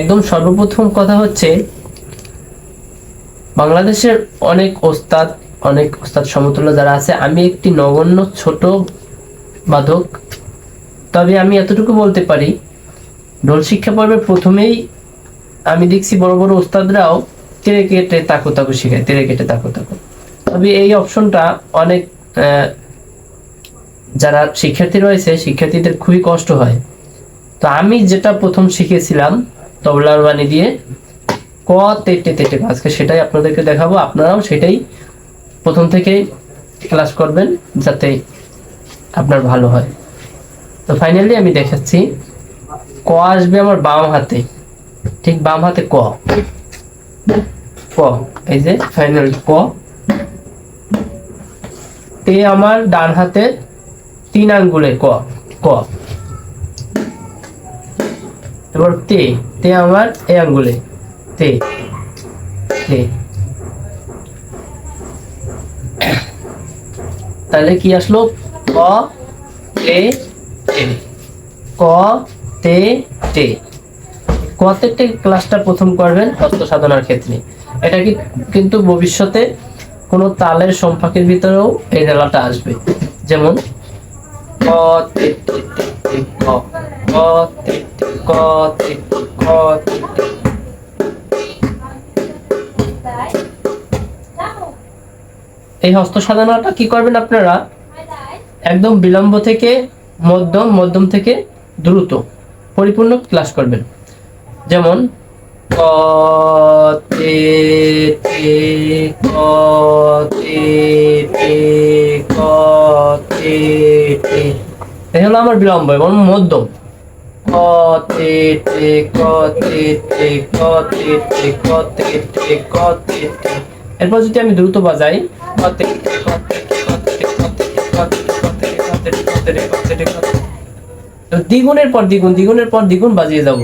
একদম সর্বপ্রথম কথা হচ্ছে, বাংলাদেশের অনেক ওস্তাদ অনেক ওস্তাদ সমতুল্য যারা আছে, আমি একটি নগণ্য ছোট বাদক। তবে আমি এতটুকু বলতে পারি, ঢোল শিক্ষা পর্বের প্রথমেই আমি দেখছি বড় বড় ওস্তাদরাও তেরে কেটে তাকু তাকু শেখায়, তেরে কেটে তাকু তাকু। তবে এই অপশনটা অনেক যারা শিক্ষার্থী রয়েছে, শিক্ষার্থীদের খুবই কষ্ট হয়। তো আমি যেটা প্রথম শিখেছিলাম তবলার বাণী দিয়ে ক তেটে তেটে আজকে সেটাই আপনাদেরকে দেখাবো। আপনারাও সেটাই প্রথম থেকে ক্লাস করবেন যাতে আপনার ভালো হয়। তো ফাইনালি আমি দেখাচ্ছি, ক আসবে আমার বাম হাতে। ঠিক বাম হাতে ক। ক, এই যে ফাইনাল ক। তে আমার ডান হাতে তিন আঙ্গুলে ক ক। এবার তে তে আমার এই আঙ্গুলে, তে তে। তাহলে কি আসলো? ক, তে টে ক, তে টে কতে টে ক্লাসটা প্রথম করবেন? হস্ত সাধনার ক্ষেত্রে। এটা কি কিন্তু ভবিষ্যতে কোনো তালের সম্পাকের ভিতরেও এই রেলাটা আসবে। যেমন, ক, তে ক তে, ক। তে টে ক তে টে এই হস্ত সাধনাটা কি করবেন আপনারা? একদম বিলম্ব থেকে মধ্যম মধ্যম থেকে দ্রুত পরিপূর্ণ ক্লাস করবেন। যেমন, ক, তে ক তে ক, তে হলো আমার বিলম্ব এবং মধ্যম। এরপর যদি আমি দ্রুত বাজাই দ্বিগুণের পর দ্বিগুণ দ্বিগুণের পর দ্বিগুণ বাজিয়ে যাব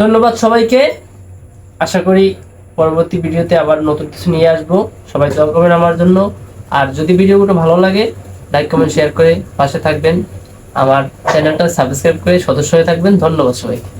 ধন্যবাদ সবাইকে। আশা করি পরবর্তী ভিডিওতে আবার নতুন কিছু নিয়ে আসব। সবাই দোয়া করবেন আমার জন্য। আর যদি ভিডিওগুলো ভালো লাগে লাইক কমেন্ট শেয়ার করে পাশে থাকবেন। আমার চ্যানেলটা সাবস্ক্রাইব করে সদস্য হয়ে থাকবেন। ধন্যবাদ সবাইকে।